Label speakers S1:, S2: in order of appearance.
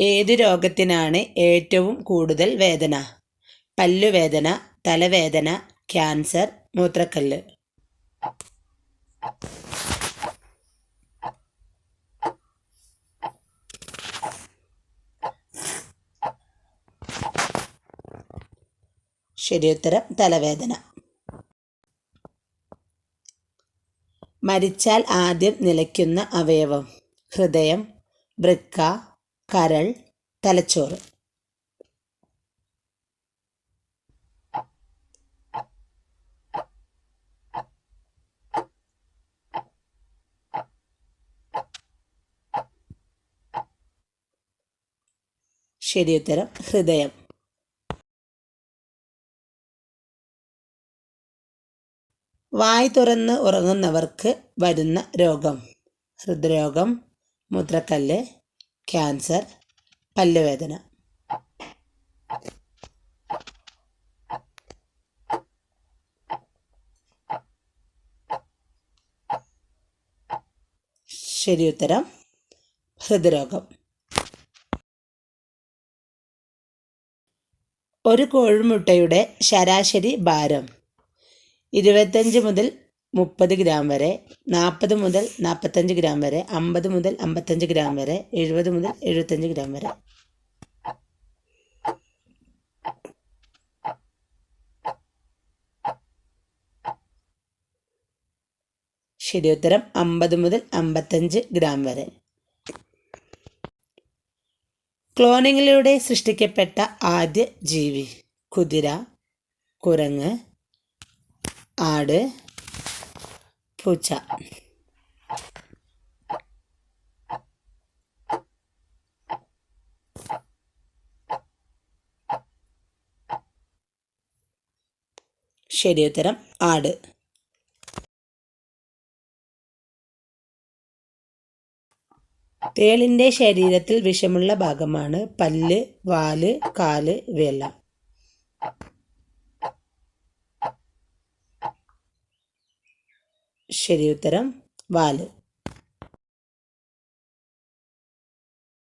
S1: ഏത് രോഗത്തിനാണ് ഏറ്റവും കൂടുതൽ വേദന? പല്ലുവേദന തലവേദന ക്യാൻസർ മൂത്രക്കല്ല്. ശരിയുത്തരം തലവേദന. മരിച്ചാൽ ആദ്യം നിലയ്ക്കുന്ന അവയവം. ഹൃദയം വൃക്ക കരൾ തലച്ചോറ്. ശരിയുത്തരം ഹൃദയം. വായ് തുറന്ന് ഉറങ്ങുന്നവർക്ക് വരുന്ന രോഗം. ഹൃദ്രോഗം മൂത്രക്കല്ല് ക്യാൻസർ പല്ലുവേദന. ശരിയുത്തരം ഹൃദ്രോഗം. ഒരു കോഴിമുട്ടയുടെ ശരാശരി ഭാരം ഇരുപത്തഞ്ച് മുതൽ മുപ്പത് ഗ്രാം വരെ നാൽപ്പത് മുതൽ നാൽപ്പത്തഞ്ച് ഗ്രാം വരെ അമ്പത് മുതൽ അമ്പത്തഞ്ച് ഗ്രാം വരെ എഴുപത് മുതൽ എഴുപത്തഞ്ച് ഗ്രാം വരെ. ശരി ഉത്തരം അമ്പത് മുതൽ അമ്പത്തഞ്ച് ഗ്രാം വരെ. ക്ലോണിങ്ങിലൂടെ സൃഷ്ടിക്കപ്പെട്ട ആദ്യ ജീവി കുതിര കുരങ്ങ് ആട് പൂച്ച. ശരിയുത്തരം ആട്. തേളിന്റെ ശരീരത്തിൽ വിഷമുള്ള ഭാഗമാണ് പല്ല് വാൽ കാൽ ഇവയെല്ലാം ശരിയുത്തരം വാൽ.